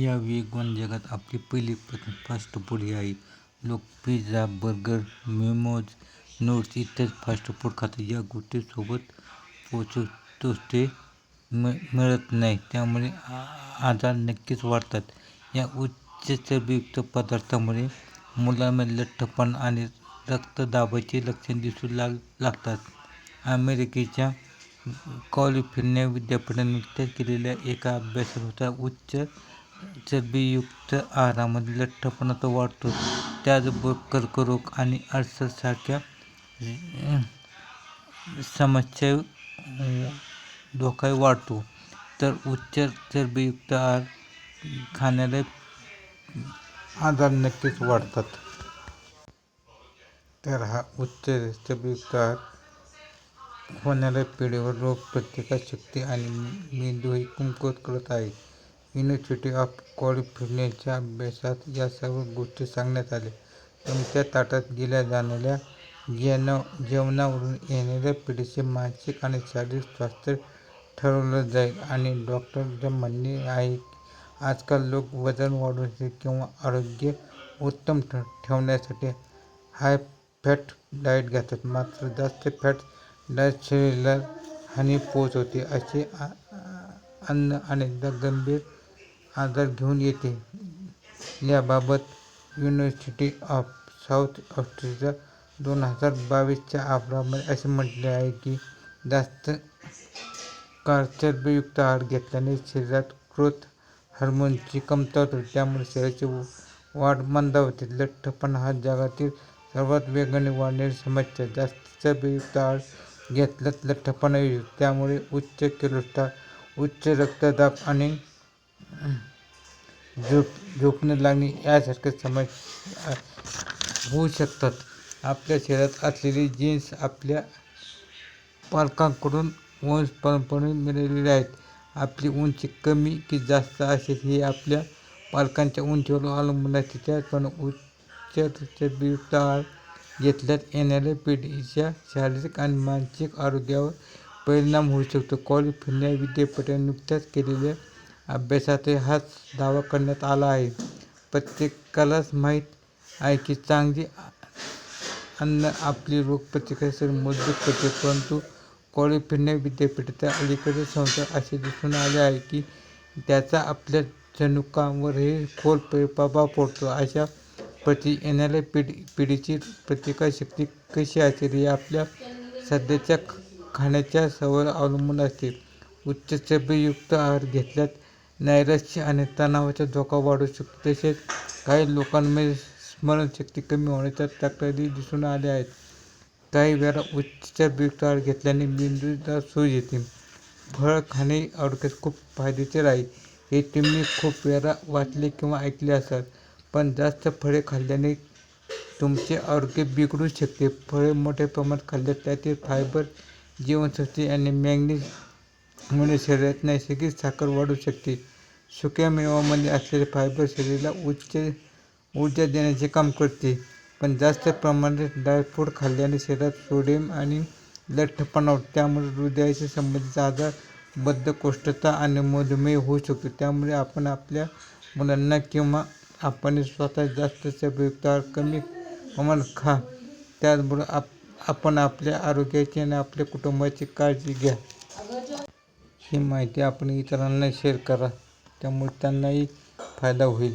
या वेगवान जगात आपली पहिली पसंत फास्ट फ़ूड ही आहे. लोक पिझ्झा, बर्गर, मेमोज नूडल्स इत्यादी फास्ट फ़ूड खातात. या गोष्टी सोबत पौष्टिक ते मिळत नाही, त्यामुळे आजार नक्कीच वाढतात. या उच्च चरबीयुक्त पदार्थांमुळे मुलांमध्ये लठ्ठपणा आणि रक्तदाबाची लक्षणे दिसू लाग लागतात. अमेरिकेच्या कॅलिफोर्निया विद्यापीठाने नुकत्याच केलेल्या एका अभ्यासानुसार उच्च चरबीयुक्त आहारामध्ये लठ्ठपणा वाढतो त्याचबरोबर कर्करोग आणि अल्सर समस्या धोका धोकाही वाढतो. तर उच्च चरबीयुक्त आहार खाण्याला आजार नक्कीच वाढतात. तर हा उच्च चरबीयुक्त आहार होणाऱ्या पिढीवर रोग शक्ती आणि मेंदूही कमकुवत करत आहे. युनिव्हर्सिटी ऑफ कॅलिफोर्नियाच्या अभ्यासात या सर्व गोष्टी सांगण्यात आल्या. तुमच्या ताटात दिल्या जाणाऱ्या जेवणावरून येणाऱ्या पिढीचे मानसिक आणि शारीरिक स्वास्थ्य ठरवलं जाईल आणि डॉक्टरांचं म्हणणे आहे की आजकाल लोक वजन वाढवण्यासाठी किंवा आरोग्य उत्तम ठेवण्यासाठी हाय फॅट डाएट घेतात. मात्र जास्त फॅट डाएट शरीराला हानी पोहोचवते, असे अन्न अनेकदा गंभीर आजार घेऊन येते. याबाबत युनिव्हर्सिटी ऑफ साऊथ ऑस्ट्रेलिया दोन हजार बावीसच्या अहवालामध्ये असे म्हटले आहे की जास्त काळ चरबीयुक्त आहार घेतल्याने शरीरात ग्रोथ हार्मोनची कमतरता होते, त्यामुळे शरीराची वाढ मंदावते. लठ्ठपणा हा जगातील सर्वात वेगाने वाढणारी समस्या आहे. जास्त चरबीयुक्त आहार घेतल्यास लठ्ठपणा येऊ त्यामुळे उच्च कोलेस्टेरॉल, उच्च रक्तदाब आणि झोप न लागणे यासारखे समस्या होऊ शकतात. आपल्या शरीरात असलेले जीन्स आपल्या पालकांकडून वंशपरंपरे मिळालेले आहेत. आपली उंची कमी की जास्त असेल हे आपल्या पालकांच्या उंचीवर अवलंबून असते. त्याचप्रमाणे उच्च चरबीयुक्त आहार घेतल्यास येणाऱ्या पिढीच्या शारीरिक आणि मानसिक आरोग्यावर परिणाम होऊ शकतो. कॅलिफोर्निया विद्यापीठाने नुकत्याच केलेल्या अभ्यासातही हाच दावा करण्यात आला आहे. प्रत्येकालाच माहीत आहे की चांगली अन्न आपली रोगप्रतिकारक मजबूत करते, परंतु कॅलिफोर्निया विद्यापीठाच्या अलीकडील संसार असे दिसून आले आहे की त्याचा आपल्या जनुकांवरही खोल प्रभाव पडतो. अशा प्रति येणाऱ्या पिढी पिढीची प्रतिकारशक्ती कशी असेल हे आपल्या सध्याच्या खाण्याच्या सवय अवलंबून असते. उच्च चरबीयुक्त आहार घेतल्यास नैराश्य आणि तणावाचा धोका वाढू शकतो. तसेच काही लोकांमध्ये स्मरणशक्ती कमी होण्याच्या तक्रारी दिसून आल्या आहेत. काही वेळा उच्च चरबीयुक्त आहार घेतल्याने मेंदूला सूज येते. फळ खाणे आरोग्यास खूप फायदेशीर आहे, हे तुम्ही खूप वेळा वाचले किंवा ऐकले असाल. पण जास्त फळे खाल्ल्याने तुमचे आरोग्य बिघडू शकते. फळे मोठ्या प्रमाणात खाल्ल्यास त्यातील फायबर, जीवनसत्त्वे आणि मॅग्नेशियममुळे शरीरात नैसर्गिक साखर वाढू शकते. सुक्या मेव्यांमध्ये असलेले फायबर शरीराला उच्च ऊर्जा देण्याचे काम करते. पण जास्त प्रमाणात ड्रायफ्रूट खाल्ल्याने शरीरात सोडियम आणि लठ्ठपणा त्यामुळे हृदयाशी संबंधित आजार, बद्धकोष्ठता आणि मधुमेह होऊ शकतो. त्यामुळे आपण आपल्या मुलांना किंवा आपण स्वतः जास्त चरबीयुक्त आहार कमी प्रमाणात खा. त्याचबरोबर आप आपण आपल्या आरोग्याची आणि आपल्या कुटुंबाची काळजी घ्या. ही माहिती आपण इतरांना शेअर करा, त्यामुळे त्यांनाही फायदा होईल.